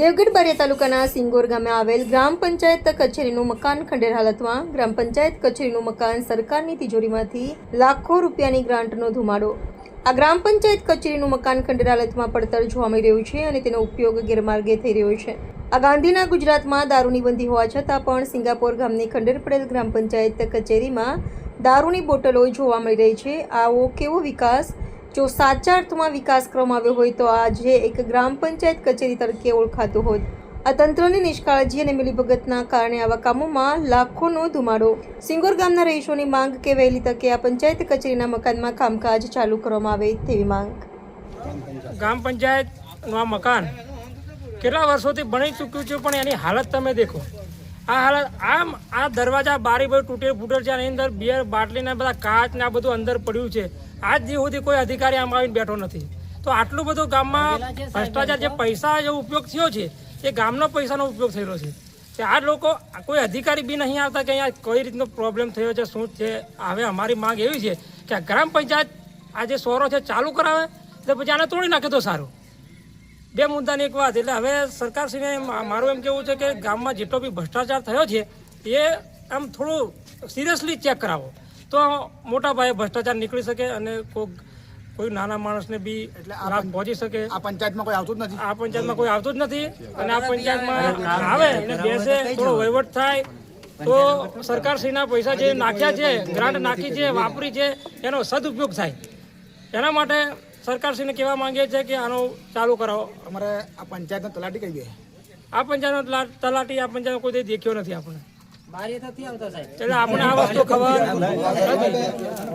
દેવગઢ બારિયા તાલુકાના સિંગોર ગામે આવેલ ગ્રામ પંચાયત કચેરીનું મકાન ખંડેર હાલતમાં. ગ્રામ પંચાયત કચેરીનું મકાન સરકારની તિજોરીમાંથી લાખો રૂપિયાની ગ્રાન્ટનો ધુમાડો. આ ગ્રામ પંચાયત કચેરીનું મકાન ખંડેર હાલતમાં પડતર જોવા મળી રહ્યું છે અને તેનો ઉપયોગ ગેરમાર્ગે થઈ રહ્યો છે. આ ગાંધીના ગુજરાતમાં દારૂની બંધી હોવા છતાં પણ સિંગાપોર ગામની ખંડેર પડેલ ગ્રામ પંચાયત કચેરીમાં દારૂની બોટલો જોવા મળી રહી છે. આવો કેવો વિકાસ જો સાચા અર્થમાં વિકાસ કરવામાં આવ્યો હોય તો આજે એક ગ્રામ પંચાયત કચેરી તરીકે ઓળખાતું હોત આ તંત્રની નિષ્કાળજી અને મિલીભગતના કારણે આવા કામોમાં લાખોનો ધુમાડો. સિંગોર ગામના રહીશોની માંગ કે વહેલી તકે આ પંચાયત કચેરીના મકાનમાં કામકાજ ચાલુ કરવામાં આવે તેવી માંગ. ગ્રામ પંચાયતનું આ મકાન કેટલા વર્ષોથી બની ચૂક્યું છે પણ એની હાલત તમે દેખો. આ હાલત આમ આ દરવાજા બારી બધું તૂટે ફૂટેલ છે એની અંદર બિયર બાટલીના બધા કાચ ને આ બધું અંદર પડ્યું છે. આજ દી સુધી કોઈ અધિકારી આમ આવીને બેઠો નથી. તો આટલું બધું ગામમાં ભ્રષ્ટાચાર જે પૈસા જે ઉપયોગ થયો છે એ ગામનો પૈસાનો ઉપયોગ થયેલો છે. કે આ લોકો કોઈ અધિકારી બી નહીં આવતા કે અહીંયા કઈ રીતનો પ્રોબ્લેમ થયો છે શું છે? હવે અમારી માંગ એવી છે કે ગ્રામ પંચાયત આ જે સોરો છે ચાલુ કરાવે તો પછી આને તોડી નાખે તો સારું. બે મુદ્દાની એક વાત એટલે હવે સરકારશ્રીને મારું એમ કેવું છે કે ગામમાં જેટલો બી ભ્રષ્ટાચાર થયો છે એ આમ થોડું સિરિયસલી ચેક કરાવો. તો મોટા પાયે ભ્રષ્ટાચાર નીકળી શકે અને કોઈ કોઈ નાના માણસને બી લાભ પહોંચી શકે. આ પંચાયતમાં કોઈ આવતું જ નથી? આ પંચાયતમાં કોઈ આવતું જ નથી અને આ પંચાયતમાં આવે અને બેસે થોડો વહીવટ થાય. તો સરકારશ્રીના પૈસા જે નાખ્યા છે ગ્રાન્ટ નાખી છે વાપરી છે એનો સદુપયોગ થાય. એના માટે સરકારશ્રીને કહેવા માંગીએ છીએ કે આનો ચાલુ કરાવો. અમારે આ પંચાયતનો તલાટી કહી દે? આ પંચાયતનો તલા- તલાટી આ પંચાયત કોઈ દેખ્યો નથી આપણે એટલે આપણે આ વસ્તુ ખબર નથી